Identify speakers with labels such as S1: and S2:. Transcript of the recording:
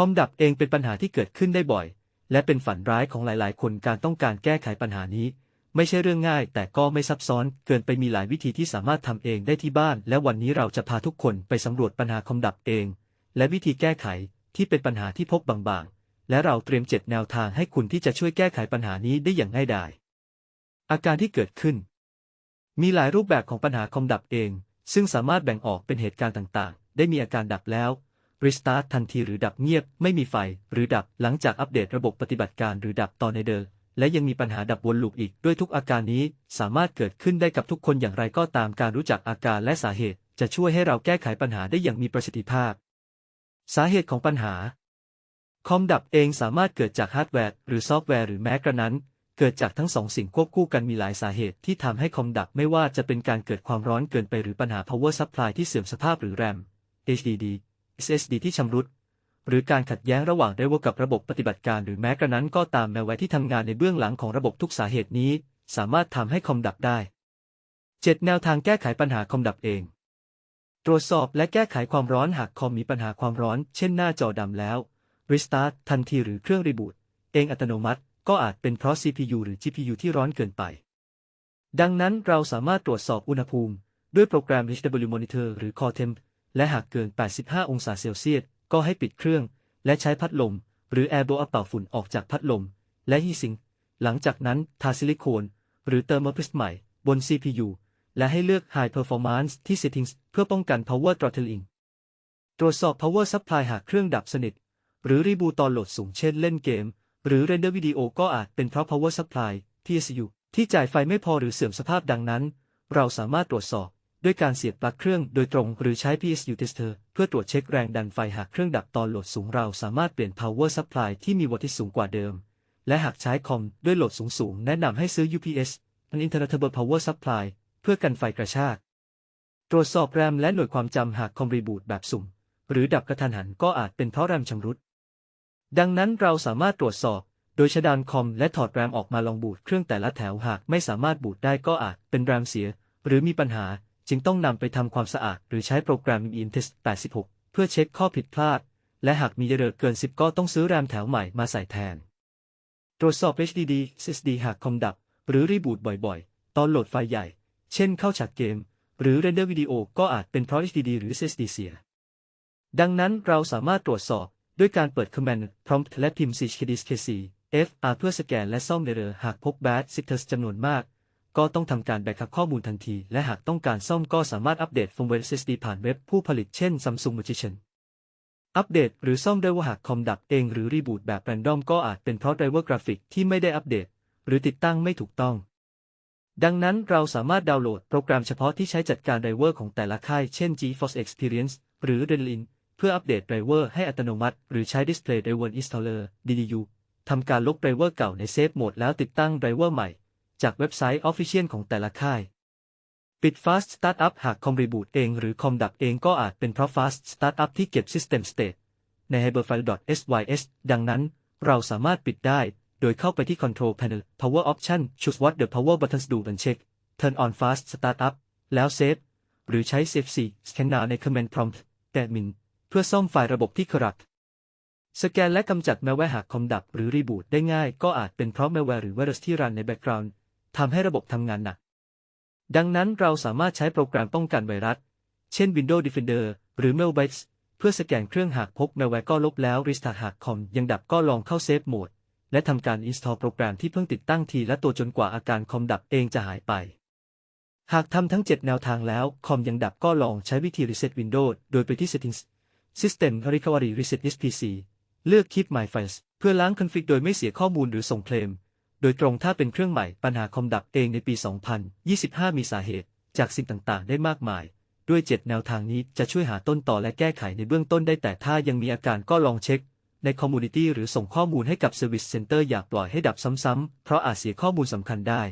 S1: คอมดับเองเป็นปัญหาที่เกิดขึ้นได้บ่อย และเป็นฝันร้ายของหลาย ๆ คนการต้องการแก้ไขปัญหานี้ ไม่ใช่เรื่องง่าย แต่ก็ไม่ซับซ้อนเกินไปมีหลายวิธีที่สามารถทำเองได้ที่บ้าน และวันนี้เราจะพาทุกคนไปสำรวจปัญหาคอมดับเอง และวิธีแก้ไขที่เป็นปัญหาที่พบบาง ๆ และเราเตรียมเจ็ดแนวทางให้คุณที่จะช่วยแก้ไขปัญหานี้ได้อย่างง่ายดายอาการที่เกิดขึ้น มีหลายรูปแบบของปัญหาคอมดับเอง ซึ่งสามารถแบ่งออกเป็นเหตุการณ์ต่าง ๆ ได้มีอาการดับแล้ว รีสตาร์ททันทีหรือดับเงียบ ไม่มีไฟ หรือดับหลังจากอัปเดตระบบปฏิบัติการหรือดับตอนในเดิมและยังมีปัญหาดับวนลูปอีกด้วยทุกอาการนี้ สามารถเกิดขึ้นได้กับทุกคนอย่างไรก็ตามการรู้จักอาการและสาเหตุ จะช่วยให้เราแก้ไขปัญหาได้อย่างมีประสิทธิภาพ สาเหตุของปัญหา คอมดับเองสามารถเกิดจากฮาร์ดแวร์หรือซอฟต์แวร์หรือแม้กระนั้น เกิดจากทั้งสองสิ่งควบคู่กันมีหลายสาเหตุที่ทำให้คอมดับไม่ว่าจะเป็นการเกิดความร้อนเกินไปหรือปัญหา power supply ที่เสื่อมสภาพหรือ RAM HDD SSD ที่ชำรุด หรือการขัดแย้งระหว่างไดรเวอร์กับระบบปฏิบัติการหรือแม้กระนั้นก็ตามแม้ไว้ที่ทำงานในเบื้องหลังของระบบทุกสาเหตุนี้ สามารถทำให้คอมดับได้ 7 แนวทางแก้ไขปัญหาคอมดับเอง ตรวจสอบและแก้ไขความร้อนหากคอมมีปัญหาความร้อน เช่นหน้าจอดำแล้ว Restart ทันทีหรือเครื่องรีบูตเองอัตโนมัติ ก็อาจเป็นเพราะ CPU หรือ GPU ที่ร้อนเกินไป ดังนั้นเราสามารถตรวจสอบอุณหภูมิ ด้วยโปรแกรม HW Monitor หรือ Core Temp และหากเกิน 85 องศาเซลเซียส ก็ให้ปิดเครื่อง และใช้พัดลม หรือ Air Blow เป่าฝุ่นออกจากพัดลม และฮีซิง หลังจากนั้นทาซิลิโคน หรือเติมมพิสใหม่ บน CPU และให้เลือก High Performance ที่ Settings เพื่อป้องกัน Power Throttling ตรวจสอบ Power Supply หากเครื่องดับสนิท หรือรีบูตตอนโหลดสูงเช่นเล่นเกม หรือเรนเดอร์วิดีโอก็อาจเป็นเพราะ Power Supply PSU ที่จ่ายไฟไม่พอหรือเสื่อมสภาพดังนั้น เราสามารถตรวจสอบ ด้วยการเสียบปลั๊กเครื่องโดยตรงหรือใช้ PSU tester เพื่อตรวจเช็คแรงดันไฟหากเครื่องดับตอนโหลดสูงเราสามารถเปลี่ยน power supply ที่มีวลต์ที่สูงกว่าเดิม และหากใช้คอมด้วยโหลดสูงๆแนะนำให้ซื้อ UPS Uninterruptible Power Supply เพื่อกันไฟกระชาก ตรวจสอบแรมและหน่วยความจำหากคอมรีบูตแบบสุ่ม หรือดับกระทันหันก็อาจเป็นเพราะแรมชำรุด ดังนั้นเราสามารถตรวจสอบโดยชดานคอมและถอดแรมออกมาลองบูตเครื่องแต่ละแถวหากไม่สามารถบูตได้ก็อาจเป็นแรมเสีย หรือมีปัญหา จึงต้องนำไปทำความสะอาด หรือใช้โปรแกรม InTest 86 เพื่อเช็คข้อผิดพลาด และหากมีเยอะเกิน 10 ก็ต้องซื้อแรมแถวใหม่มาใส่แทน ตรวจสอบ HDD SSD หากคอมดับ หรือรีบูตบ่อยๆ ตอนโหลดไฟล์ใหญ่ เช่นเข้าฉากเกม หรือเรนเดอร์วิดีโอก็อาจเป็นเพราะ HDD หรือ SSD เสีย ดังนั้นเราสามารถตรวจสอบด้วยการเปิด Command Prompt และพิมพ์ CHKDSKC FR เพื่อสแกนและซ่อมเอเรอร์หากพบ Bad Sectors จำนวนมาก ก็ต้องทำการแบกอัพข้อมูลทันที และหากต้องการซ่อมก็สามารถอัปเดต firmware SSD ผ่านเว็บผู้ผลิตเช่น Samsung Magician อัปเดตหรือซ่อมได้ว่าหากคอมดับเองหรือรีบูตแบบแรนดอมก็อาจเป็นเพราะไดรเวอร์กราฟิกที่ไม่ได้อัปเดต หรือติดตั้งไม่ถูกต้อง ดังนั้นเราสามารถดาวน์โหลดโปรแกรมเฉพาะที่ใช้จัดการไดรเวอร์ของแต่ละค่ายเช่น GeForce Experience หรือ Redline เพื่ออัปเดตไดรเวอร์ให้อัตโนมัติ หรือใช้ Display Driver Installer DDU ทำการลบไดรเวอร์เก่าในเซฟโหมดแล้วติดตั้งไดรเวอร์ใหม่ จากเว็บไซต์ Official ของแต่ละค่ายปิด Fast Startup หากคอมรีบูตเองหรือคอมดับเองก็อาจเป็นเพราะ Fast Startup ที่เก็บ System State ใน hyperfile.sys ดังนั้น เราสามารถปิดได้ โดยเข้าไปที่ Control Panel Power Option choose what the power buttons do and check turn on fast startup แล้ว Save หรือใช้ Save C Scan Now ใน Command Prompt admin เพื่อซ่อมไฟล์ระบบที่ corrupt สแกนและกำจัดแมลแวร์หากคอมดับหรือรีบูตได้ง่าย ก็อาจเป็นเพราะแมลแวร์หรือไวรัสที่รันในแบ็กกราวน์ ทำให้ระบบทำงานหนัก ดังนั้นเราสามารถใช้โปรแกรมป้องกันไวรัส เช่น Windows Defender หรือ Malwares เพื่อสแกนเครื่องหากพบแมลแวร์ก็ลบแล้ว Restart หากคอมยังดับก็ลองเข้าเซฟโหมด และทำการ install โปรแกรมที่เพิ่งติดตั้งทีละตัวจนกว่าอาการคอมดับเองจะหายไป หากทำทั้ง 7 แนวทางแล้ว คอมยังดับก็ลองใช้วิธี Reset Windows โดยไปที่ Settings System Recovery Reset SPC เลือก Keep My Files เพื่อล้างคอนฟิกโดยไม่เสียข้อมูลหรือส่งเคลม โดยตรงถ้าเป็นเครื่องใหม่ปัญหาคอมดับเองในปี 2025 มีสาเหตุจากสิ่งต่างๆ ได้มากมาย ด้วย 7 แนวทางนี้จะช่วยหาต้นต่อและแก้ไขในเบื้องต้นได้แต่ถ้ายังมีอาการก็ลองเช็ค ในคอมมูนิตี้หรือส่งข้อมูลให้กับ Service Center อย่าปล่อยให้ดับซ้ำๆ เพราะอาจเสียข้อมูลสำคัญได้